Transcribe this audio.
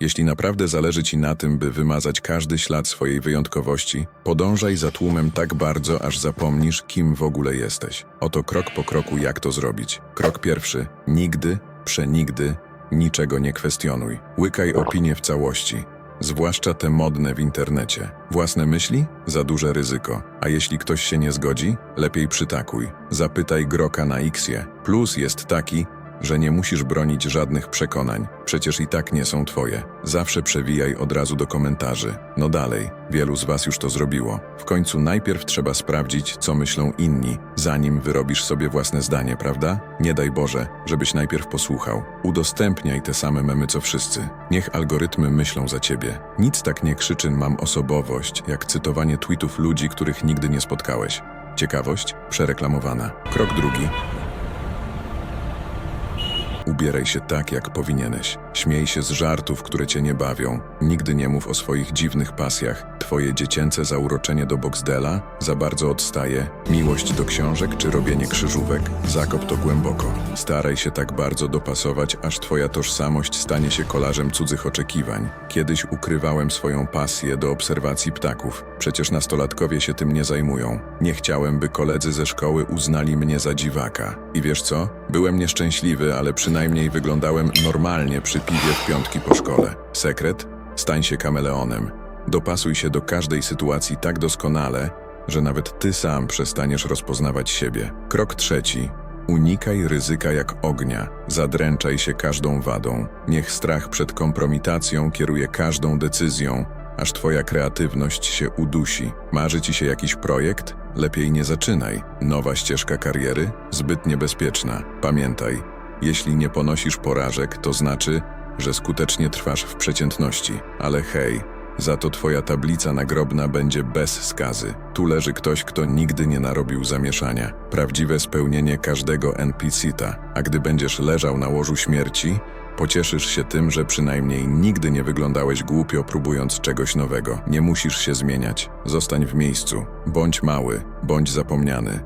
Jeśli naprawdę zależy ci na tym, by wymazać każdy ślad swojej wyjątkowości, podążaj za tłumem tak bardzo, aż zapomnisz, kim w ogóle jesteś. Oto krok po kroku, jak to zrobić. Krok pierwszy. Nigdy, przenigdy, niczego nie kwestionuj. Łykaj opinie w całości. Zwłaszcza te modne w internecie. Własne myśli? Za duże ryzyko. A jeśli ktoś się nie zgodzi? Lepiej przytakuj. Zapytaj Groka na Xie. Plus jest taki, że nie musisz bronić żadnych przekonań. Przecież i tak nie są twoje. Zawsze przewijaj od razu do komentarzy. No dalej, wielu z was już to zrobiło. W końcu najpierw trzeba sprawdzić, co myślą inni, zanim wyrobisz sobie własne zdanie, prawda? Nie daj Boże, żebyś najpierw posłuchał. Udostępniaj te same memy co wszyscy. Niech algorytmy myślą za ciebie. Nic tak nie krzyczy mam osobowość, jak cytowanie tweetów ludzi, których nigdy nie spotkałeś. Ciekawość przereklamowana. Krok drugi. Ubieraj się tak, jak powinieneś. Śmiej się z żartów, które cię nie bawią. Nigdy nie mów o swoich dziwnych pasjach. Twoje dziecięce zauroczenie do Boxdela za bardzo odstaje. Miłość do książek czy robienie krzyżówek? Zakop to głęboko. Staraj się tak bardzo dopasować, aż twoja tożsamość stanie się kolażem cudzych oczekiwań. Kiedyś ukrywałem swoją pasję do obserwacji ptaków. Przecież nastolatkowie się tym nie zajmują. Nie chciałem, by koledzy ze szkoły uznali mnie za dziwaka. I wiesz co? Byłem nieszczęśliwy, ale przynajmniej wyglądałem normalnie przy piwie w piątki po szkole. Sekret? Stań się kameleonem. Dopasuj się do każdej sytuacji tak doskonale, że nawet ty sam przestaniesz rozpoznawać siebie. Krok trzeci. Unikaj ryzyka jak ognia. Zadręczaj się każdą wadą. Niech strach przed kompromitacją kieruje każdą decyzją, aż twoja kreatywność się udusi. Marzy ci się jakiś projekt? Lepiej nie zaczynaj. Nowa ścieżka kariery? Zbyt niebezpieczna. Pamiętaj, jeśli nie ponosisz porażek, to znaczy, że skutecznie trwasz w przeciętności. Ale hej, za to twoja tablica nagrobna będzie bez skazy. Tu leży ktoś, kto nigdy nie narobił zamieszania. Prawdziwe spełnienie każdego NPC-ta. A gdy będziesz leżał na łożu śmierci, pocieszysz się tym, że przynajmniej nigdy nie wyglądałeś głupio próbując czegoś nowego. Nie musisz się zmieniać. Zostań w miejscu. Bądź mały, bądź zapomniany.